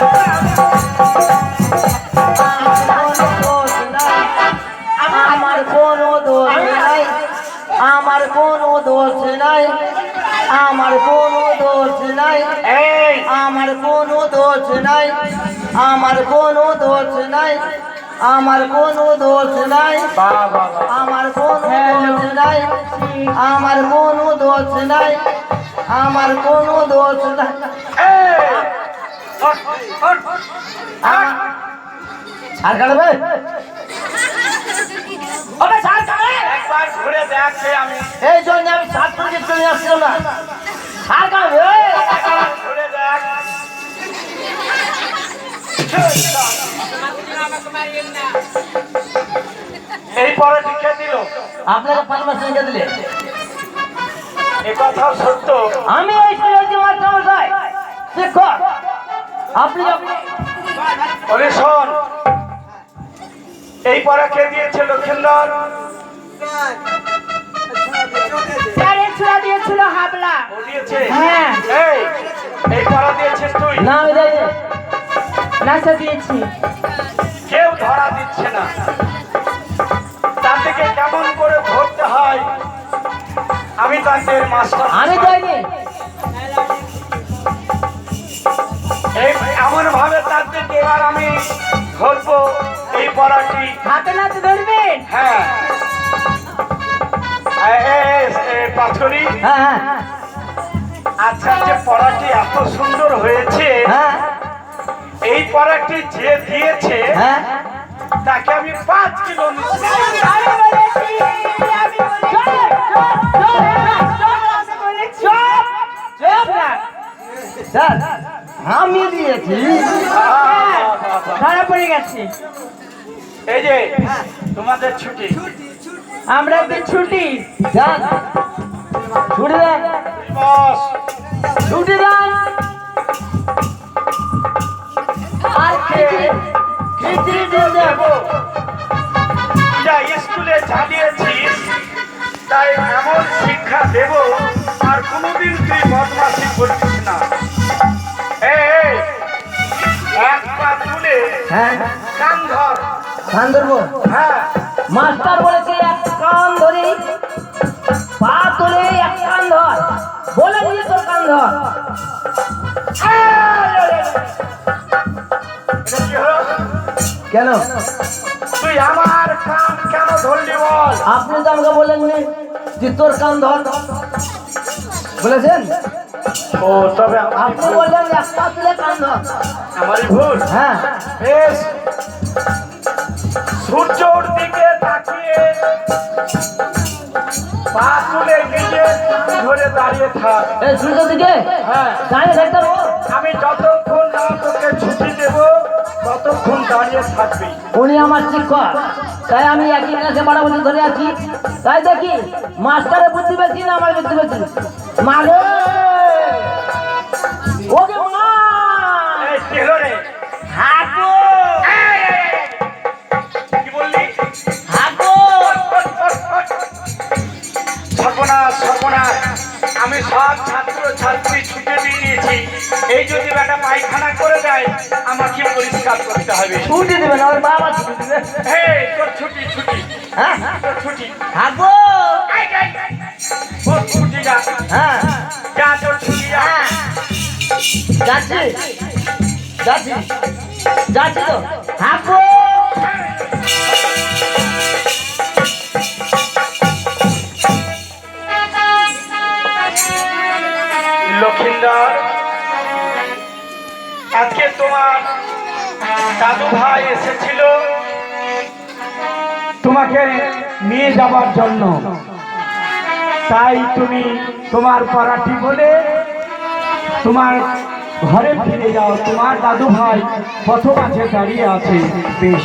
আমার কোনো দোষ নাই। আমার কোনো দোষ নাই। আমার কোনো দোষ নাই। আমার কোনো দোষ নাই। আমার কোনো দোষ নাই। আমার কোনো দোষ নাই। আমার কোনো দোষ নাই। আমার কোনো দোষ নাই। আমার কোনো দোষ নাই। কাটবে ছাড়, ছাড়, একবার ঘুরে দেখ আমি এই জন্য আমি সাত থেকে চলে আসছিলাম না আর কাটবে ঘুরে দেখ এই পরে লিখে দিল আপনাকে পারমিশন কে দিলে। এ কথা সত্য। আমি এই কলেজে মাস্টারমশাই শিক্ষক আপনি ওরে শোন। এই পড়া কে দিয়েছে লক্ষিন্দর? দিয়েছিল হাবলা। হ্যাঁ। এই এই পড়া দিয়েছিস তুই। না আমি দিয়েছি। কেউ ধরা দিচ্ছে না। তার থেকে কেমন করে ধরতে হয় আমি তাদের মাস্টার আমি এমন ভাবে তাদেরকে এবার আমি ধরবো এই পড়াটি। হাতে নাতে ধরবেন? হ্যাঁ। পাথরি। হ্যাঁ হ্যাঁ। আচ্ছা যে পড়াটি এত সুন্দর হয়েছে হ্যাঁ। এই পড়াটি যে দিয়েছে হ্যাঁ। তাকে আমি পাঁচ কিলো দিয়েছি ধরা পড়ে গেছে। এই যে তোমাদের ছুটি। আমরা তো ছুটি। যান। ছুটি দেন। ছুটি দেন। আর খিচড়ি খিচড়ি দিয়ে দেবো। যা স্কুলে চালিয়েছিস তাই এমন শিক্ষা দেব আর কোনোদিন তুই বদমাসি করছিস না। হ্যাঁ। কান ধর ধরবো হ্যাঁ। মাস্টার বলেছে এক কান ধরে পা তোলে এক কান ধর। বলে দিয়ে তোর কান ধর? কেন? তুই আমার কান কেন ধরলি বল? আপনি তো আমাকে বললেন যে তোর কান ধর। বলেছেন? ও তবে আপনি বললেন এক পা তুলে কান ধর। আমারই ভুল হ্যাঁ। বেশ। সূর্যর দিকে তাকিয়ে পা তুলে নিজে ধরে দাঁড়িয়ে থাক। এই দিকে? হ্যাঁ। দাঁড়িয়ে থাকতে আমি যতক্ষণ না তোকে ছুটি দেব ততক্ষণ দাঁড়িয়ে থাকবি। উনি আমার শিক্ষক। তাই আমি একই ক্লাসে ধরে আছি। তাই দেখি মাস্টারের বুদ্ধি বেশি না আমার বুদ্ধি বেশি মাগে পরিষ্কার করতে হবে। ছুটি দেবে না ওর বাবা ছুটি দেবে। তোর ছুটি ছুটি। হ্যাঁ? তোর ছুটি। হাগো তোর ছুটি যা। হ্যাঁ। যা তোর ছুটি যা। হ্যাঁ। যাচ্ছি। যাচ্ছি। যাচ্ছি তো। হাগো লক্ষিন্দর আজকে তোমার দাদু ভাই এসেছিল। তোমাকে নিয়ে যাবার জন্য। তাই তুমি তোমার পড়াটি বলে তোমার ঘরে ফিরে যাও। তোমার দাদু ভাই পথ মাঝে দাঁড়িয়ে আছে। বেশ।